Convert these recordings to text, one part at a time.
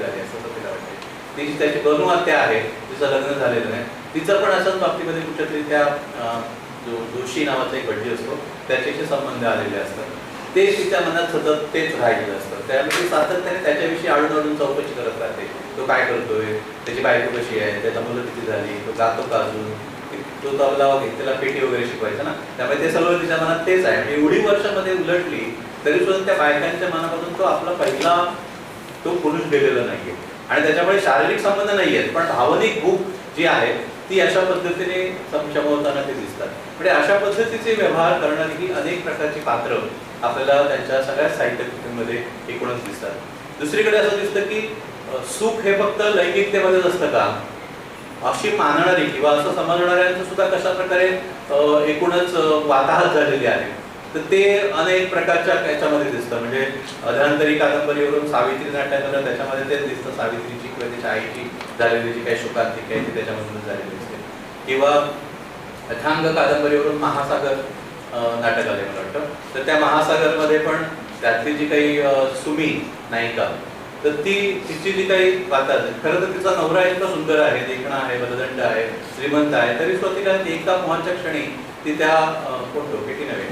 झाली असं असं तिला वाटते ती त्याची दोन आत्या आहे तिचं लग्न झालेलं नाही तिचं पण असंच बाबतीमध्ये कुठल्या तरी त्या जो जोशी नावाचा एक भटजी असतो त्याच्याशी संबंध आलेले असतात. ते तिच्या मनात सतत तेच राहिलेलं असतं. त्यामुळे सातत्याने त्याच्याविषयी आळून आळून चौकशी करत राहते. तो काय करतोय? त्याची बायको कशी आहे? त्याच्या मुलं किती झाली? तो गातो का अजून? तो तबला वगैरे त्याला पेटी वगैरे शिकवायचा ना? त्यामुळे ते सर्व तिच्या मनात तेच आहे. आणि एवढी वर्षामध्ये उलटली तरी सुद्धा त्या बायकांच्या मनापासून तो आपला पहिला तो पुरुष गेलेला नाहीये. आणि त्याच्यामुळे शारीरिक संबंध नाही आहेत पण भावनिक भूक जी आहे ती अशा पद्धतीने सक्षम ते दिसतात. म्हणजे अशा पद्धतीचे व्यवहार करणारी ही अनेक प्रकारची पात्र आपल्याला त्यांच्या सगळ्या साहित्य कृतींमध्ये एकूणच दिसतात. दुसरीकडे असं दिसतं की सुख हे फक्त लैंगिकतेमध्येच असतं का? अशी मानणारी किंवा असं समजणाऱ्यांचं सुद्धा कशा प्रकारे एकूणच वाताहत झालेली आहे? तर ते अनेक प्रकारच्या त्याच्यामध्ये दिसतं. म्हणजे अधांतरी कादंबरीवरून सावित्री नाट्यामध्ये त्याच्यामध्ये तेच दिसतं. सावित्रीची किंवा त्याच्या आईची झालेली जी काही शोकांतिक आहे ती त्याच्यामधून झालेली दिसते. किंवा अथांग कादंबरीवरून महासागर नाटक आले मला वाटतं. तर त्या महासागरमध्ये पण त्यातली जी काही सुमी नायिका तर ती तिची जी काही वाता खरं तर तिचा नवरा इतका सुंदर आहे देखणा आहे बलदंड आहे श्रीमंत आहे तरी स्वतः एका मोहाच्या क्षणी ती त्या कोण तो नव्हे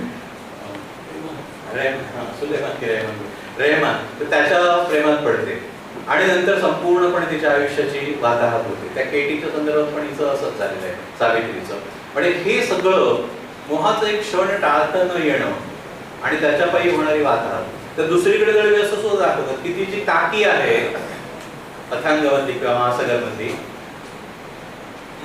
रेहमान सुलेमान की रेहमान रेहमान तर त्याच्या प्रेमात पडते. आणि नंतर संपूर्णपणे तिच्या आयुष्याची वाताहत होते. त्या केटीच्या संदर्भात पण हिचं असंच झालेलं आहे सावित्रीचं. म्हणजे हे सगळं मोहाचं एक क्षण टाळता न येणं आणि त्याच्या पायी होणारी वाताहत. तर दुसरीकडे दळवी असं सुद्धा दाखवतात की ती जी काकी आहे अथांगवंती किंवा महासागरमधली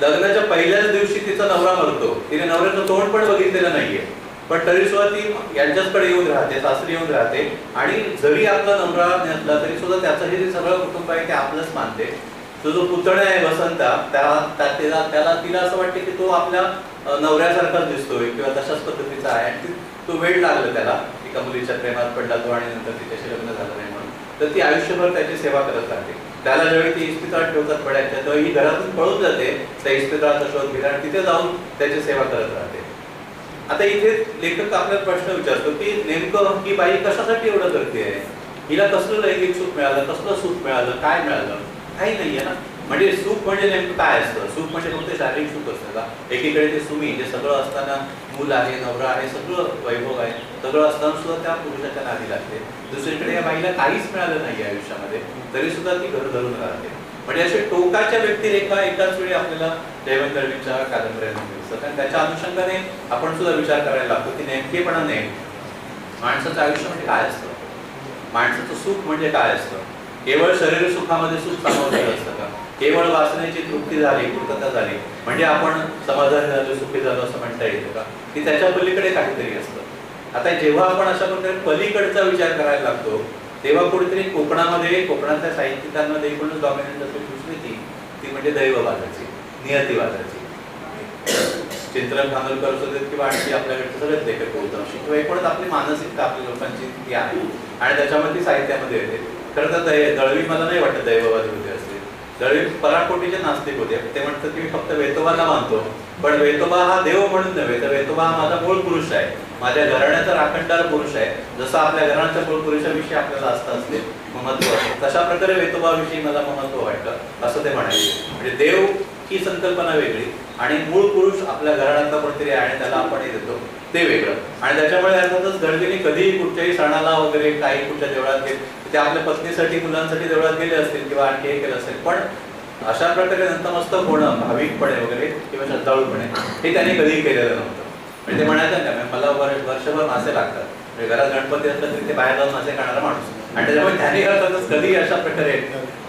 लग्नाच्या पहिल्याच दिवशी तिचा नवरा मरतो. तिने नवऱ्याचं तोंड पण बघितलेलं नाहीये. पण तरी सुद्धा ती यांच्याचकडे येऊन राहते सासरी येऊन राहते. आणि जरी आपला नवरा नसला तरी सुद्धा त्याचं हे जे सगळं कुटुंब आहे ते आपलंच मानते. तो जो पुतण्या आहे वसंता त्याला त्याला तिला असं वाटते की तो आपल्या नवऱ्यासारखाच दिसतोय किंवा तशाच पद्धतीचा आहे. आणि तो वेळ लागला त्याला. एका मुलीच्या प्रेमात पडला तो आणि नंतर तिच्याशी लग्न झालं नाही म्हणून. तर ती आयुष्यभर त्याची सेवा करत राहते. त्याला ज्यावेळी ती इस्पितळात ठेवतात पडायच्या तेव्हा ही घरातून पळून जाते. त्या इस्पितळाचा शोध घेते आणि तिथे जाऊन त्याची सेवा करत राहते. आता इथे लेखक आपल्याला प्रश्न विचारतो की नेमकं ही बाई कशासाठी एवढं करते हिला कसलं लैंगिक सुख मिळालं? कसलं सुख मिळालं? काय मिळालं? काही नाहीये ना. म्हणजे सुख म्हणजे नेमकं काय असतं? सुख म्हणजे फक्त शारीरिक सुख असतं का? एकीकडे ते सुमी जे सगळं असताना मूल आहे नवरा आहे सगळं वैभव आहे. सगळं असताना सुद्धा त्या पुरुषाच्या नादी लागते. दुसरीकडे या बाईला काहीच मिळालं नाही आयुष्यामध्ये. तरी सुद्धा ती घर धरून राहते. म्हणजे असे टोकाच्या व्यक्तिरेखा एकाच वेळी आपल्याला जयवंत दळवींच्या कादंबऱ्यांमध्ये दिसतात आणि त्याच्या अनुषंगाने आपण सुद्धा विचार करायला लागतो की नेमकेपणाने माणसाचं आयुष्य म्हणजे काय असतं? माणसाचं सुख म्हणजे काय असतं? केवळ शरीर सुखामध्ये सुख समावलेलं असतं का? केवळ वाचण्याची तृप्ती झाली पूर्तता झाली म्हणजे आपण समाधान झालो सुखी झालो असं म्हणता येतं का? की त्याच्या पलीकडे काहीतरी असतं. आता जेव्हा आपण अशा प्रकारे पलीकडचा विचार करायला लागतो तेव्हा कुठेतरी कोकणामध्ये कोकणातल्या साहित्यिकांमध्ये एकूणच डॉमिनंट असलेली दुसरी ती ती म्हणजे दैववादाची नियतीवादाची. चिंतन खानोलकर असू देत किंवा आणखी आपल्याकडे सगळेच लेखक बहुतांशी. किंवा एकूणच आपली मानसिकता आपल्या लोकांची ती आहे. आणि त्याच्यामध्ये साहित्यामध्ये येते. खरं तर दळवी मला नाही वाटत दैववादी होते दळवी पराकोटीचे नास्तिक होते. ते म्हणतात की मी फक्त वेतोबाला मानतो. पण वेतोबा हा देव म्हणून नव्हे तर वेतोबा हा माझा मूळ पुरुष आहे. माझ्या घराण्याचा राखणदार पुरुष आहे. जसं आपल्या घराण्याच्या मूळ पुरुषाविषयी आपल्याला असतं असते महत्त्व तशा प्रकारे वेतोबाविषयी मला महत्त्व वाटतं असं ते म्हणायचे म्हणजे देव ही संकल्पना वेगळी. आणि मूळ पुरुष आपल्या घराण्यातला कोणतरी आहे आणि त्याला आपण हे देतो ते वेगळं. आणि त्याच्यामुळे अर्थातच दळवीने कधीही कुठच्याही सणाला वगैरे काही कुठच्या देवळात गेले ते आपल्या पत्नीसाठी मुलांसाठी देवळात गेले असतील किंवा आणखी हे केलं असेल पण अशा प्रकारे नतमस्तक होणं भाविकपणे वगैरे किंवा श्रद्धाळूपणे हे त्यांनी कधीही केलेलं नव्हतं. म्हणजे ते म्हणायचं का मला वर- वर्षभर मासे लागतात. म्हणजे घरात गणपती असलं तरी ते बाहेर जाऊन मासे खाणारा माणूस. आणि त्याच्यामुळे त्याने अर्थातच कधीही अशा प्रकारे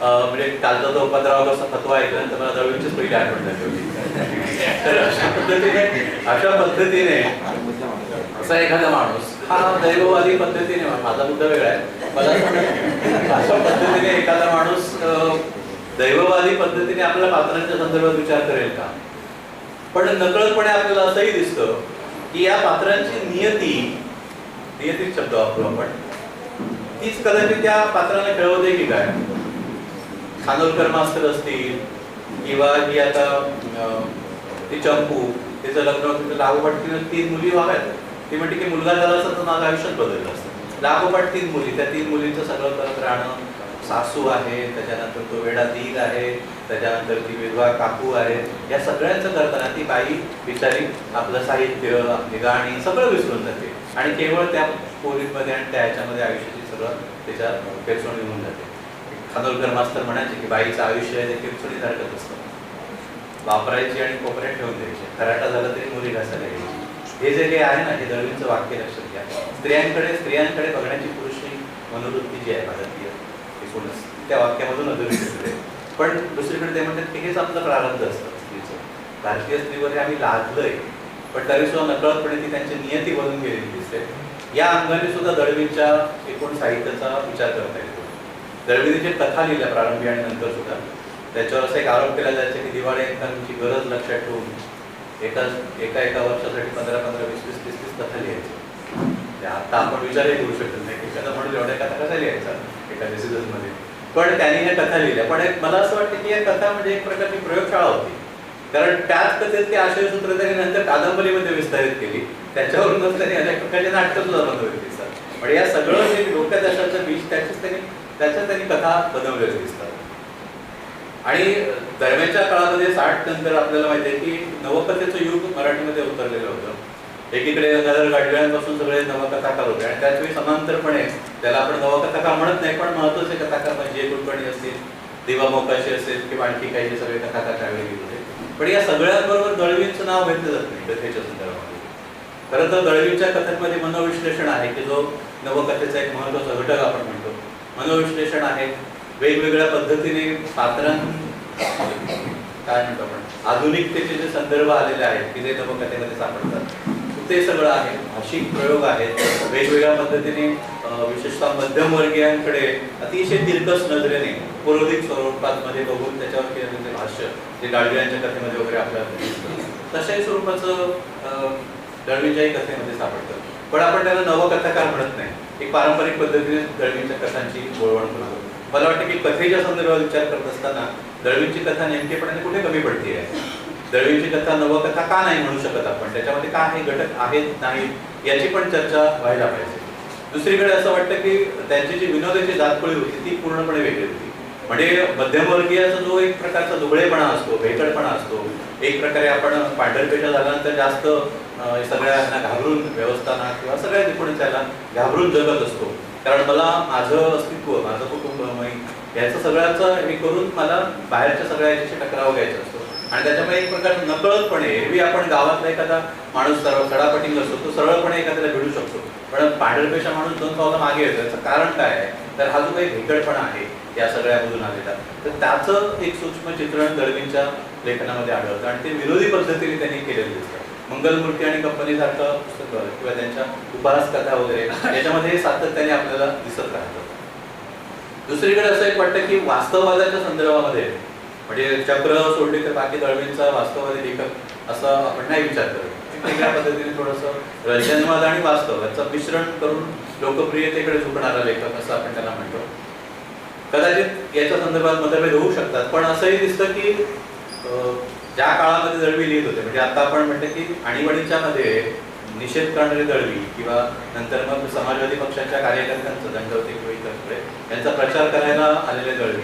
म्हणजे कालचा जो उपद्रव कसा फतवा ऐकल्यानंतर मला दळवीचीच पहिली आठवण झाली. होती तर अशा पद्धतीने अशा पद्धतीने असा एखादा माणूस हा दैववादी पद्धतीने माझा मुद्दा वेगळा आहे मला अशा पद्धतीने एखादा माणूस दैववादी पद्धतीने आपल्या पात्रांच्या संदर्भात विचार करेल का? पण नकळतपणे आपल्याला असंही दिसतं की या पात्रांची नियती नियतीच शब्द वापरू आपण तीच कदाचित त्या पात्राला खेळवते की काय? खानोलकर मास्तर असतील किंवा ही आता अं, ती चंपू तिचं लग्न होतं तिचं लागोपाठ तीन मुली व्हाव्यात. ती म्हणते की मुलगा झाला असता तर माझं आयुष्यात बदललं असतं. लागोपाठ तीन मुली त्या तीन मुलींचं सगळं करत राहणं सासू आहे त्याच्यानंतर तो वेडा दीर आहे त्याच्यानंतर ती विधवा काकू आहे या सगळ्यांचं करताना ती बाई बिचारी आपलं साहित्य आपली गाणी सगळं विसरून जाते. आणि केवळ त्या पोलीमध्ये आणि त्या ह्याच्यामध्ये आयुष्याची सगळं त्याच्या पेरसोणी होऊन जाते. खानोलकर मास्तर म्हणायचे की बाईचं आयुष्य आहे ते किरचोणीसारखंच असतं. वापरायची आणि कोपऱ्यात ठेवून द्यायची. खराटा झाला तरी मुली घासायला घ्यायची हे जे काही आहे ना हे दळवींचं वाक्य लक्षात घ्या. स्त्रियांकडे स्त्रियांकडे बघण्याची पुरुषी मनोवृत्ती जी आहे भारतीय एकूणच त्या वाक्यामधून अधोरेखित पण दुसरीकडे ते म्हणतात की हेच आपलं प्रारब्ध असतं स्त्रीचं. भारतीय स्त्रीवर हे आम्ही लादलंय पण तरी सुद्धा नकळतपणे ती त्यांची नियती बनून गेलेली दिसते. या अंगाने सुद्धा दळवींच्या एकूण साहित्याचा विचार करता येतो. दळवीने कथा लिहिल्या प्रारंभी आणि नंतर सुद्धा. त्याच्यावर असा एक आरोप केला जायचा की दिवाळी एकांची गरज लक्षात ठेवून एका एका एका वर्षासाठी पंधरा पंधरा वीस वीस तीस तीस कथा लिहायची. आता आपण विचारही करू शकत नाही. एखादा म्हणून एवढ्या कथा कसा लिहायचा? एखाद्या सीझनमध्ये पण त्यांनी ह्या कथा लिहिल्या. पण एक मला असं वाटतं की या कथा म्हणजे एक प्रकारची प्रयोगशाळा होती. कारण त्याच कथेत ती आशयसूत्र त्यांनी नंतर कादंबरीमध्ये विस्तारित केली. त्याच्यावरूनच त्यांनी अनेक प्रकारचे नाटकं सुद्धा बनवली दिसतात. पण या सगळं जे डोक्यात असायचं बीज त्याचीच त्यांनी त्याच्यात त्यांनी कथा बनवलेल्या दिसतात. आणि दरम्यानच्या काळामध्ये साठ नंतर आपल्याला माहिती आहे की नवकथेचं युग मराठीमध्ये उतरलेलं होतं. एकीकडे गदर गाडव्यांपासून सगळे नवकथाकार होते आणि त्याच वेळी समांतरपणे त्याला आपण नवकथाकार म्हणत नाही पण महत्त्वाचे कथाकार म्हणजे कुलकर्णी असतील दिवा मोकाशी असेल किंवा आणखी काही जे सगळे कथाकार त्यावेळी गेले होते. पण या सगळ्यांबरोबर दळवींचं नाव घेतलं जात नाही कथेच्या संदर्भामध्ये. खरं तर दळवींच्या कथेमध्ये मनोविश्लेषण आहे की जो नवकथेचा एक महत्त्वाचा घटक आपण म्हणतो मनोविश्लेषण आहे. वेगवेगळ्या पद्धतीने पात्रां. काय म्हणतो आपण? आधुनिकतेचे जे संदर्भ आलेले आहेत की ते नवकथेमध्ये सापडतात ते सगळं आहे. भाषिक प्रयोग आहेत. वेगवेगळ्या पद्धतीने विशेषतः मध्यमवर्गीयांकडे अतिशय तिरकस नजरेने पुरोधिक स्वरूपात मध्ये बघून त्याच्यावर केलेलं ते भाष्य जे गाडगिळ्यांच्या कथेमध्ये वगैरे आपल्याला दिसतं. तशाही स्वरूपाचं अं, दळवीच्याही कथेमध्ये सापडतं. पण आपण त्याला नवकथाकार म्हणत नाही. एक पारंपरिक पद्धतीने दळवींच्या कथांची बोलवण करतो. मला वाटतं की कथेच्या संदर्भात विचार करत असताना दळवींची कथा नेमकेपणाने कुठे कमी पडते आहे? दळवींची कथा नवकथा का नाही म्हणू शकत आपण? त्याच्यामध्ये काय हे घटक आहेत नाहीत याची पण चर्चा व्हायला पाहिजे. दुसरीकडे असं वाटतं की त्यांची जी विनोदाची जातपळी होती ती पूर्णपणे वेगळी होती. म्हणजे मध्यमवर्गीयाचा जो एक प्रकारचा दुबळेपणा असतो भेकडपणा असतो एक प्रकारे आपण पांढरपेशा झाल्यानंतर जास्त सगळ्यांना घाबरून व्यवस्थाना किंवा सगळ्या एकूणच त्याला घाबरून जगत असतो. कारण मला माझं अस्तित्व माझं कुटुंब मी याचं सगळ्याचं हे करून मला बाहेरच्या सगळ्या याच्याशी टकराव घ्यायचा असतो. आणि त्याच्यामुळे एक प्रकार नकळतपणे एरवी आपण गावातला एखादा माणूस सरळ सडापटिंग असतो तो सरळपणे एखाद्याला भिडू शकतो. पण पांढरपेशा माणूस दोन पावलं मागे येतो याचं कारण काय आहे? तर हा जो काही भेकडपणा आहे या सगळ्यामधून आलेला तर त्याचं एक सूक्ष्म चित्रण दळवींच्या लेखनामध्ये आढळतं आणि ते विरोधी पद्धतीने त्यांनी केलेलं दिसतं. मंगलमूर्ती आणि कंपनी सारखं पुस्तक किंवा त्यांच्या उपहास कथा वगैरे याच्यामध्ये हे सातत्याने आपल्याला दिसत राहतं. दुसरीकडे असं एक वाटतं की वास्तववादाच्या संदर्भामध्ये म्हणजे चक्र सोडली तर बाकी दळवींचा वास्तववादी लेखक असं आपण नाही विचार करत. वेगळ्या पद्धतीने थोडंसं रचनवाद आणि वास्तव याचं मिश्रण करून लोकप्रियतेकडे झुकणारा लेखक असं आपण त्याला म्हणतो. कदाचित याच्या संदर्भात मतभेद होऊ शकतात. पण असंही दिसतं की अं, ज्या काळामध्ये दळवी लिहित होते म्हणजे आता आपण म्हटलं की आणीबाणीच्या मध्ये निषेध करणारी दळवी किंवा नंतर मग समाजवादी पक्षाच्या कार्यकर्त्यांचं दंडवते किंवा यांचा प्रचार करायला आलेले दळवी.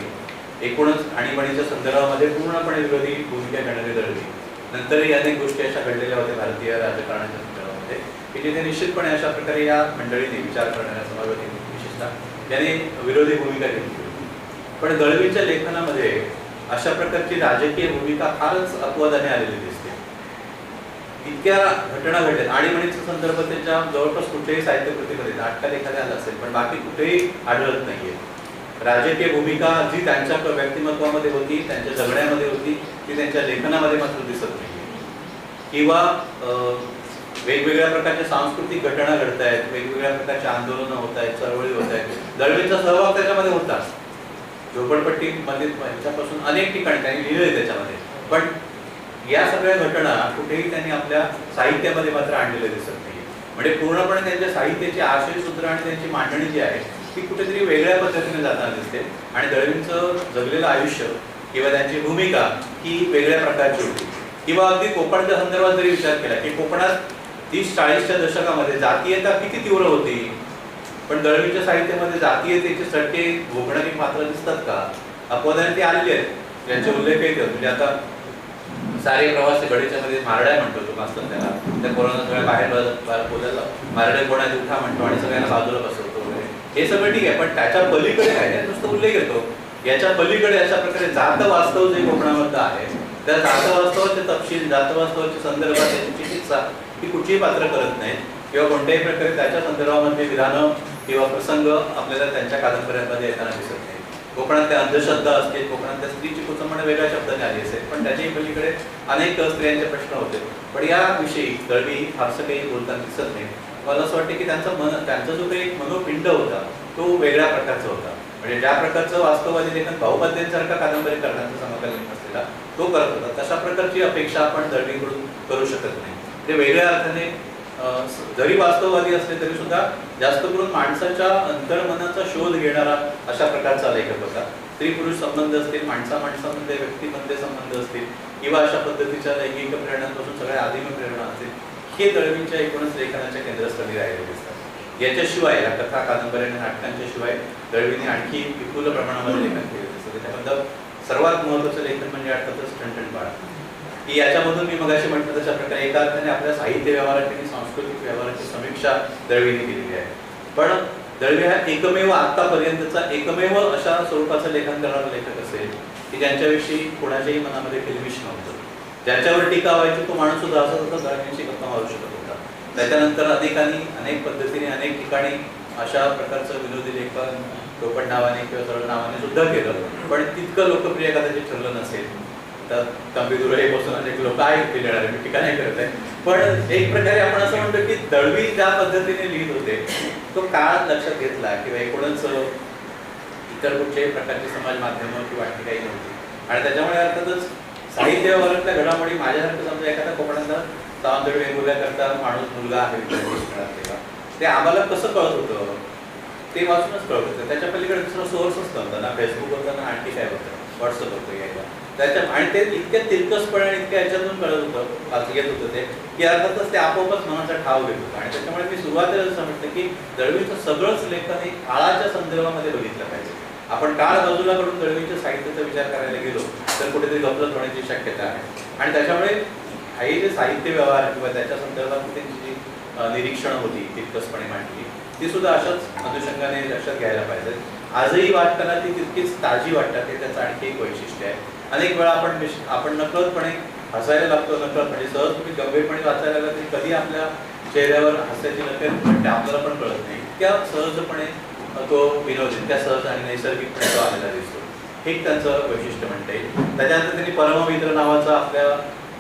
एकूणच आणीबाणीच्या संदर्भामध्ये पूर्णपणे विरोधी भूमिका घेणारी दळवी. नंतरही अनेक गोष्टी अशा घडलेल्या होत्या भारतीय राजकारणाच्या संदर्भामध्ये की जिथे निश्चितपणे अशा प्रकारे या मंडळीने विचार करणाऱ्या समाजवादी विशेषतः यांनी विरोधी भूमिका घेतली. पण दळवीच्या लेखनामध्ये अशा प्रकारची राजकीय भूमिका फारच अपवादाने आलेली दिसते. इतक्या घटना घडल्या. आणीबाणीचा संदर्भ त्याच्या जवळपास कुठेही साहित्य कृतीमध्ये नाटकात एखाद्या आला असेल पण बाकी कुठेही आढळत नाहीये. राजकीय भूमिका जी त्यांच्या व्यक्तिमत्वामध्ये होती त्यांच्या जगण्यामध्ये होती ती त्यांच्या लेखनामध्ये मात्र दिसत नाही किंवा अं, वेगवेगळ्या प्रकारच्या सांस्कृतिक घटना घडत आहेत वेगवेगळ्या प्रकारच्या आंदोलनं होत आहेत चळवळी होत आहेत दळवींचा सहभाग त्याच्यामध्ये होता झोपडपट्टी मध्ये यांच्यापासून अनेक ठिकाणी त्यांनी लिहिले त्याच्यामध्ये. पण या सगळ्या घटना कुठेही त्यांनी आपल्या साहित्यामध्ये मात्र आणलेल्या दिसत नाही म्हणजे पूर्णपणे त्यांच्या साहित्याची आशय सूत्र आणि त्यांची मांडणी जी आहे ती कुठेतरी वेगळ्या पद्धतीने जाताना दिसते. आणि दळवींचं जगलेलं आयुष्य किंवा त्यांची भूमिका ही वेगळ्या प्रकारची होती. किंवा अगदी कोकणच्या संदर्भात जरी विचार केला की कोकणात तीस चाळीसच्या दशकामध्ये जातीयता किती तीव्र होती पण दळवीच्या साहित्यामध्ये जातीयतेचे सट्टे भोगणारी पात्र दिसतात का? अपवादाने ते आलेले आहेत. ज्यांचे उल्लेख येतात म्हणजे आता सारे प्रवासी गडीच्या मध्ये मारड्या म्हणतो तो मास्तर त्याला. त्या कोरोना सगळ्या बाहेर बोलायला मारडे कोणाचे उठा म्हणतो आणि सगळ्यांना बाजूला बसवतो वगैरे. हे सगळं ठीक आहे पण त्याच्या पलीकडे काय? आहे नुसतं उल्लेख येतो. याच्या पलीकडे अशा प्रकारे जात वास्तव जे कोकणामध्ये आहे त्या जात वास्तवाचे तपशील जात वास्तवाच्या संदर्भात त्याची चिकित्सा ही कुठलीही पात्र करत नाहीत. किंवा कोणत्याही प्रकारे त्याच्या संदर्भामध्ये विधानं किंवा प्रसंग आपल्याला त्यांच्या कादंबऱ्यांमध्ये येताना दिसत नाही. कोकणातल्या अंधश्रद्धा असतील कोकणातल्या स्त्रीची कुचंबण वेगळ्या शब्दाने आली असेल पण त्याच्याही पलीकडे अनेक स्त्रियांचे प्रश्न होते. पण याविषयी दळवी फारसं काही बोलताना दिसत नाही. मला असं वाटतं की त्यांचा मन त्यांचा जो काही मनोपिंड होता तो वेगळ्या प्रकारचा होता. म्हणजे ज्या प्रकारचं वास्तववादी लेखन भाऊबद्दींसारखा कादंबरी करण्याचा समकालीन असलेला तो करत होता. तशा प्रकारची अपेक्षा आपण दळवीकडून करू शकत नाही. ते वेगळ्या अर्थाने जरी वास्तववादी असले तरी सुद्धा जास्त करून माणसाच्या अंतर्मनाचा शोध घेणारा अशा प्रकारचा लेखक होता. स्त्री पुरुष संबंध असतील माणसा माणसामध्ये व्यक्तीमध्ये संबंध असतील किंवा अशा पद्धतीच्या लैंगिक प्रेरणांपासून सगळ्या आदिम प्रेरणा असतील हे दळवींच्या एकूणच लेखनाच्या केंद्रस्थानी राहिले दिसतात. याच्याशिवाय या कथा कादंबऱ्या आणि नाटकांच्या शिवाय दळवीने आणखी विपुल प्रमाणामध्ये लेखन केले दिसतं. त्याच्याबद्दल सर्वात महत्वाचं लेखन म्हणजे अर्थातच ठणठण बाळा. की याच्यामधून मी मगाशी म्हटलं तशा प्रकारे एका अर्थाने आपल्या साहित्य व्यवहाराची आणि सांस्कृतिक व्यवहाराची समीक्षा दळवीने केलेली आहे. पण दळवी हा एकमेव आतापर्यंतचा एकमेव अशा स्वरूपाचं लेखन करणारा लेखक असेल की ज्यांच्याविषयी कोणाच्याही मनामध्ये किलबिश नव्हतं. ज्याच्यावर टीका व्हायची तो माणूस सुद्धा असं होता दळवींची गप्पा मारू शकत होता. त्याच्यानंतर अनेकांनी अनेक पद्धतीने अनेक ठिकाणी अशा प्रकारचं विनोदी लेखन टोपण नावाने किंवा सरळ नावाने सुद्धा केलं. पण तितकं लोकप्रिय कदाचित ठरलं नसेल. तर तंबीदुर हे बसून अनेक लोक आहेत ते आहे मी टीका नाही करत आहे. पण एक प्रकारे आपण असं म्हणतो की दळवी ज्या पद्धतीने लिहित होते तो काळ लक्षात घेतला किंवा एकूणच इतर कुठच्याही प्रकारची समाज माध्यमं किंवा आणखी काही नव्हती. आणि त्याच्यामुळे अर्थातच साहित्य व्यवहारातल्या घडामोडी माझ्यासारखं समजा एखादा कोकणाचा सावंतवाडी वेगवेगळ्या करता माणूस मुलगा आहे तेव्हा. ते आम्हाला कसं कळत होतं? ते वाचूनच कळत होतं. त्याच्या पलीकडे दुसरा सोर्सच नव्हता ना फेसबुक होतं ना आणखी काय होतं? व्हॉट्सअप होतं यायला. त्याच्या आणि ते इतक्या तिरकसपणे आणि इतक्या याच्यातून कळत होतं वाच घेत होतं ते की अर्थातच ते आपोआपच मनाचा ठाव घेत होतं. आणि त्याच्यामुळे मी सुरुवातीला असं म्हटलं की दळवीचं सगळंच लेखन हे काळाच्या संदर्भामध्ये बघितलं पाहिजे. आपण काळ बाजूला कडून दळवीच्या साहित्याचा विचार करायला गेलो तर कुठेतरी गफलत होण्याची शक्यता आहे. आणि त्याच्यामुळे काही जे साहित्य व्यवहार किंवा त्याच्या संदर्भात त्यांची जी निरीक्षण होती तितकसपणे मांडली ती सुद्धा अशाच अनुषंगाने लक्षात घ्यायला पाहिजे. आजही वाटताना ती तितकीच ताजी वाटतात हे त्याचं आणखी एक वैशिष्ट्य आहे. अनेक वेळा आपण आपण नकळतपणे हसायला लागतो नकळत म्हणजे सहज तुम्ही गंभीरपणे वाचायला लागला तरी कधी आपल्या चेहऱ्यावर हास्याची नकेल पण आपल्याला पण कळत नाही. इतक्या सहजपणे तो विनोद इतक्या सहज आणि नैसर्गिकपणे तो आलेला दिसतो. हे त्यांचं वैशिष्ट्य म्हणता येईल. त्याच्यानंतर त्यांनी परममित्र नावाचा आपल्या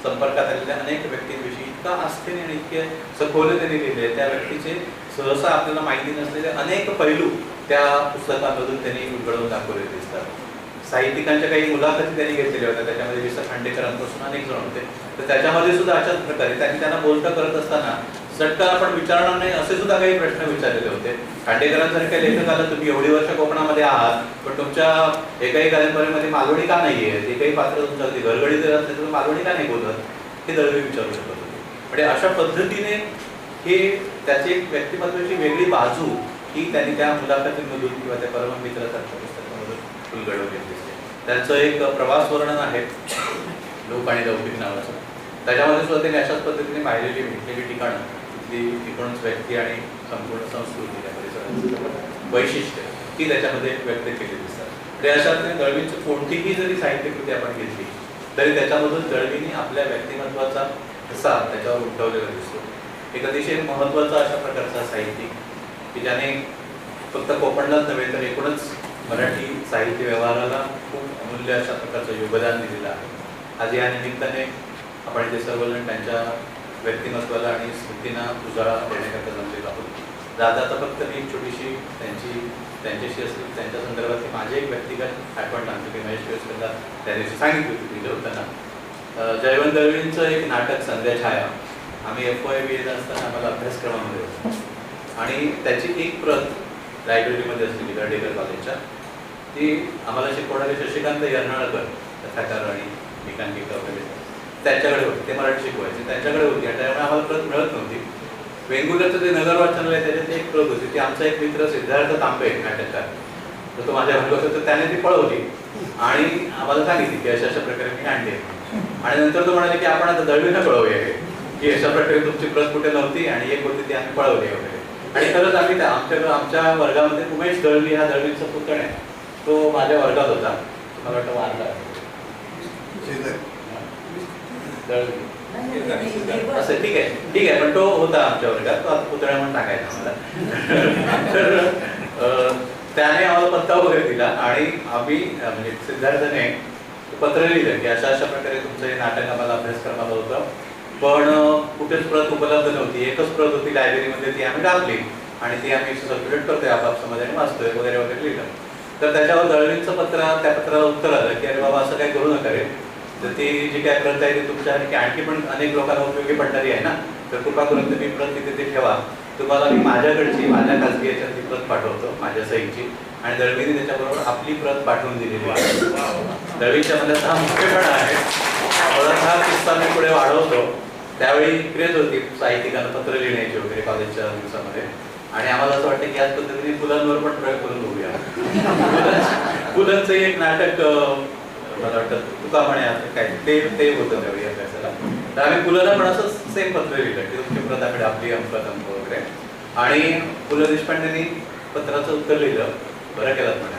संपर्कात आलेल्या अनेक व्यक्तींविषयी इतका आस्थेने आणि इतके सखोले त्यांनी लिहिले. त्या व्यक्तीचे सहसा आपल्याला माहिती नसलेले अनेक पैलू त्या पुस्तकांमधून त्यांनी उलगडवून दाखवले दिसतात. साहित्यिकांच्या काही मुलाखती त्यांनी घेतलेल्या होत्या. त्याच्यामध्ये विस खांडेकरांपासून अनेक जण होते. तर त्याच्यामध्ये सुद्धा अशाच प्रकारे त्यांनी त्यांना बोलतं करत असताना चटकन आपण विचारणार नाही असे सुद्धा काही प्रश्न विचारलेले होते. खांडेकरांसारख्या लेखकाला तुम्ही एवढी वर्ष कोकणामध्ये आहात पण तुमच्या एकाही कादंबरीमध्ये मालवणी का नाहीये? एकही पात्र तुमच्या अगदी घरगडी जर असते तर मालवणी का नाही बोलत? हे दळवी विचारू शकत होते. म्हणजे अशा पद्धतीने हे त्याची व्यक्तिमत्वाची वेगळी बाजू ही त्यांनी त्या मुलाखतीमधून किंवा त्या परममित्रासारख्या पुस्तकामधून उलगडवलेली दिसते त्यांचं एक प्रवास वर्णन आहे लोक आणि लौकिक नावाचं. त्याच्यामध्ये सुद्धा त्यांनी अशाच पद्धतीने पाहिलेली भेटलेली ठिकाणं तिथली एकूणच व्यक्ती आणि संपूर्ण संस्कृती त्या परिसराची वैशिष्ट्य ती त्याच्यामध्ये व्यक्त केली दिसतात. म्हणजे अशा अर्थाने दळवींची कोणतीही जरी साहित्यकृती आपण घेतली तरी त्याच्यामधून दळवींनी आपल्या व्यक्तिमत्वाचा ठसा त्याच्यावर उठवलेला दिसतो. एक अतिशय महत्त्वाचा अशा प्रकारचा साहित्यिक की ज्याने फक्त कोकणलाच नव्हे तर एकूणच मराठी साहित्य व्यवहाराला खूप अमूल्य अशा प्रकारचं योगदान दिलेलं आहे. आज या निमित्ताने आपण इथे सर्वजण त्यांच्या व्यक्तिमत्वाला आणि स्मृतींना उजाळा देण्याकरता जमलेलो आहोत. जाता आता फक्त मी एक छोटीशी त्यांची त्यांच्याशी असली त्यांच्या संदर्भात माझी एक व्यक्तिगत आठवण सांगतो की महेश केळसकरला त्या दिवशी सांगितली होती दिलं होतं जयवंत दळवींचं एक नाटक संध्या छाया. आम्ही एफ वाय बी येत असताना आम्हाला अभ्यासक्रमामध्ये होतं. आणि त्याची एक प्रत लायब्ररीमध्ये असलेली गर्डेकर कॉलेजच्या ती आम्हाला शिकवणारे शशिकांत यर्नाळकर कथाकार आणि एकांकिका वगैरे त्यांच्याकडे होती ते मराठी शिकवायचे. त्यांच्याकडे होती आणि त्यामुळे आम्हाला प्रत मिळत नव्हती. वेंगुर्ल्याचं जे नगर वाचनालय आहे त्याच्यात एक प्रत होती ती आमचा एक मित्र सिद्धार्थ तांबे नाटककार. तर तो माझ्या वर्गात होता त्याने ती पळवली. आणि आम्हाला सांगितली की अशा अशा प्रकारे मी आणली आणि नंतर तो म्हणाले की आपण आता दळवीनं पळवूया हे. की अशा प्रकारे तुमची प्रत कुठे नव्हती आणि एक होती ती आम्ही पळवली वगैरे. आणि खरंच आम्ही आमच्या आमच्या वर्गामध्ये उमेश दळवी हा दळवीचा पुतण आहे. तो माझ्या वर्गात होता. मला वाटतं वारला. असं ठीक आहे. ठीक आहे पण तो होता आमच्या वर्गात. तो आता पुतळा म्हणून टाकायचा मला तर त्याने आम्हाला पत्ता वगैरे दिला आणि आम्ही म्हणजे सिद्धार्थने पत्र लिहिलं की अशा अशा प्रकारे तुमचं हे नाटक आम्हाला अभ्यासक्रमाला होतं. पण कुठेच प्रत उपलब्ध नव्हती. एकच प्रत होती लायब्ररीमध्ये ती आम्ही टाकली. आणि ती आम्ही सर्क्युलेट करतोय आपापसामध्ये आणि वाचतोय वगैरे वगैरे लिहिलं. तर त्याच्यावर दळवींचं पत्र त्या पत्राला उत्तर आलं की अरे बाबा असं काही करू नका रे. तर ती जी काय प्रत आहे ती तुमच्या आणखी आणखी पण अनेक लोकांना उपयोगी पडणारी आहे ना? तर कृपा करून तुम्ही प्रत तिथे ते ठेवा. तुम्हाला मी माझ्याकडची माझ्या खासगी याच्यात ती प्रत पाठवतो माझ्या सईची. आणि दळवीने त्याच्याबरोबर आपली प्रत पाठवून दिलेली आहे. दळवीच्या मध्ये हा मुख्यपणा आहे परत हा किस्सा मी पुढे वाढवतो. त्यावेळी क्रेज होती. साहित्यिकांना पत्र लिहिण्याची वगैरे कॉलेजच्या दिवसामध्ये. आणि आम्हाला असं वाटतं की याच पद्धतीने फुलांवर पण प्रयोग करून बघूया. फुलांचं एक नाटक मला वाटतं तुका म्हणे काय ते ते होतं त्यावेळी अभ्यासाला. तर आम्ही फुलांना पण असं सेम पत्र लिहिलं की तुमची प्रताकडे आपली अंक अंक वगैरे. आणि पु ल देशपांडेंनी पत्राचं उत्तर लिहिलं. बरं केलं म्हणे.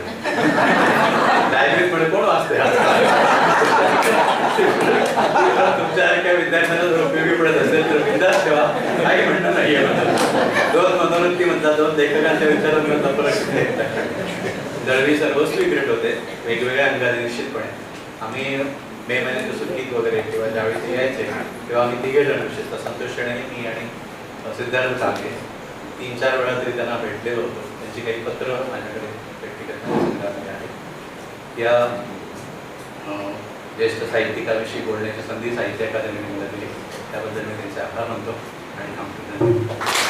लायब्ररीत म्हणे कोण वाचते तुमच्या काही विद्यार्थ्यांना उपयोगी पडत असेल तर विद्यार्थी ठेवा काही म्हणणं नाही आहे. दोन मनोवृत्ती म्हणतात लेखकांच्या विचारांमधला फरक दळवी सर्वस्वी ग्रेट होते वेगवेगळ्या अंगाने निश्चितपणे. आम्ही मे महिन्याच्या सुट्टीत वगैरे किंवा ज्यावेळी ते यायचे तेव्हा आम्ही तिघे जण विशेषतः संतोष शेणे मी आणि सिद्धार्थ काके तीन चार वेळा तरी त्यांना भेटलेलो होतो. त्यांची काही पत्र माझ्याकडे व्यक्तिगत आहे या ज्येष्ठ साहित्यिकाविषयी बोलण्याची संधी साहित्य अकादमीने मला दिली. त्याबद्दल मी त्यांचे आभार मानतो आणि थांबतो. धन्यवाद.